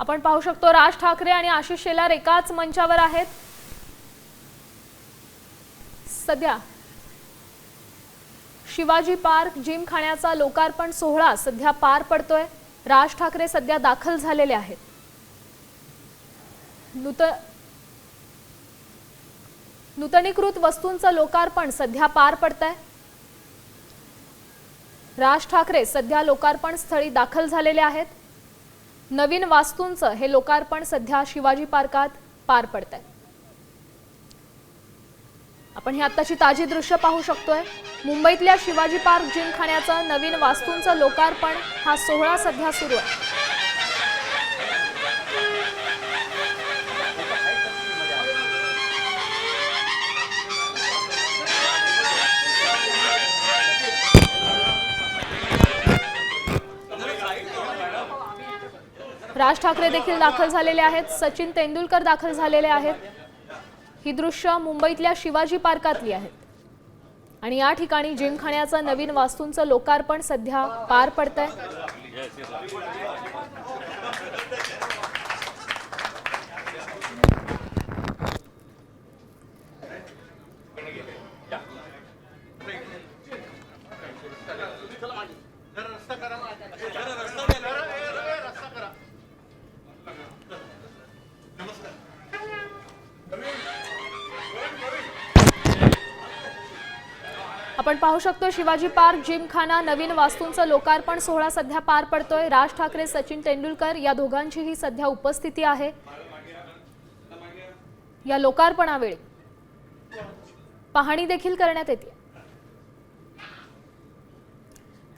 आपण पाहू शकतो राज ठाकरे आणि आशिष शेलार एकाच मंचावर आहेत. सध्या शिवाजी पार्क जिम खाण्याचा लोकार्पण सोहळा सध्या पार पडतोय. राज ठाकरे सध्या दाखल झालेले आहेत. नूत नूतनीकृत वस्तूंचं लोकार्पण सध्या पार पडतंय. राज ठाकरे सध्या लोकार्पण स्थळी दाखल झालेले आहेत. नवीन वास्तूंचं हे लोकार्पण सध्या शिवाजी पार्कात पार पडत आहे आपण ही आत्ताची ताजी दृश्य पाहू शकतोय. मुंबईतल्या शिवाजी पार्क जिमखान्याचं नवीन वास्तूंचं लोकार्पण हा सोहळा सध्या सुरू आहे. राज ठाकरे देखील दाखल झालेले आहेत सचिन तेंडुलकर दाखल झालेले आहेत. ही दृश्य मुंबईतल्या शिवाजी पार्कातली आहेत आणि या ठिकाणी जिमखान्याचं नवीन वास्तूंचं लोकार्पण सध्या पार पडतंय. आपण पाहू शकतो शिवाजी पार्क जिमखाना नवीन वास्तूंचा लोकार्पण सोहळा सध्या पार पडतोय. राज ठाकरे सचिन तेंडुलकर या दोघांचीही सध्या उपस्थिती आहे. या लोकार्पणावेळी पाहणी देखील करण्यात येते.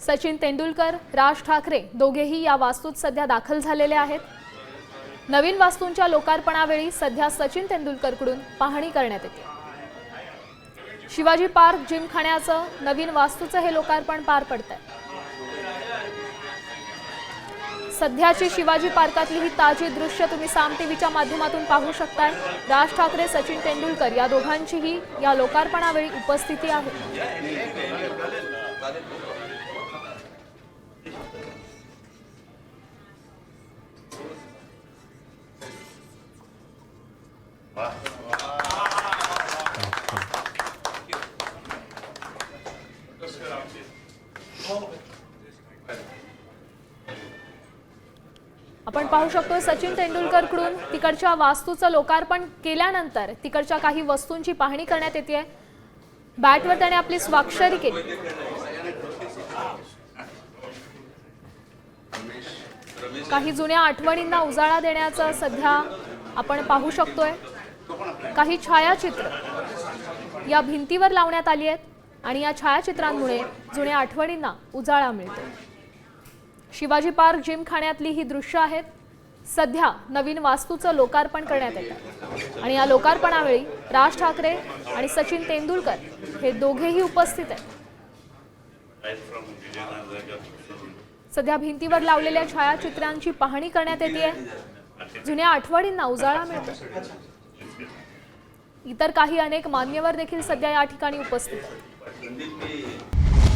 सचिन तेंडुलकर राज ठाकरे दोघेही या वास्तूत सध्या दाखल झालेले आहेत. नवीन वास्तूंच्या लोकार्पणावेळी सध्या सचिन तेंडुलकरकडून पाहणी करण्यात येते. शिवाजी पार्क जिमखान्याचं नवीन वास्तूचं हे लोकार्पण पार पडत आहे सध्याची शिवाजी पार्कातली ही ताजी दृश्य तुम्ही साम टीव्हीच्या माध्यमातून पाहू शकताय. राज ठाकरे सचिन तेंडुलकर या दोघांचीही या लोकार्पणावेळी उपस्थिती आहे. आपण पाहू शकतो सचिन तेंडुलकरकडून तिकडच्या वास्तूचं लोकार्पण केल्यानंतर तिकडच्या काही वस्तूंची पाहणी करण्यात येते. बॅटवर त्याने आपली स्वाक्षरी केली. काही जुन्या आठवणींना उजाळा देण्याचं सध्या आपण पाहू शकतोय. काही छायाचित्र या भिंतीवर लावण्यात आली आहेत आणि या छायाचित्रांमुळे जुन्या आठवणींना उजाळा मिळतो शिवाजी पार्क जिमखान्यातली ही दृश्य आहेत. सध्या नवीन वास्तूचं लोकार्पण करण्यात येतं. आणि या लोकार्पणावेळी राज ठाकरे आणि सचिन तेंडुलकर हे दोघेही उपस्थित आहेत. सध्या भिंतीवर लावलेल्या छायाचित्रांची पाहणी करण्यात येते जुन्या आठवणींना उजाळा मिळतो इतर काही अनेक मान्यवर देखील सध्या या ठिकाणी उपस्थित आहेत.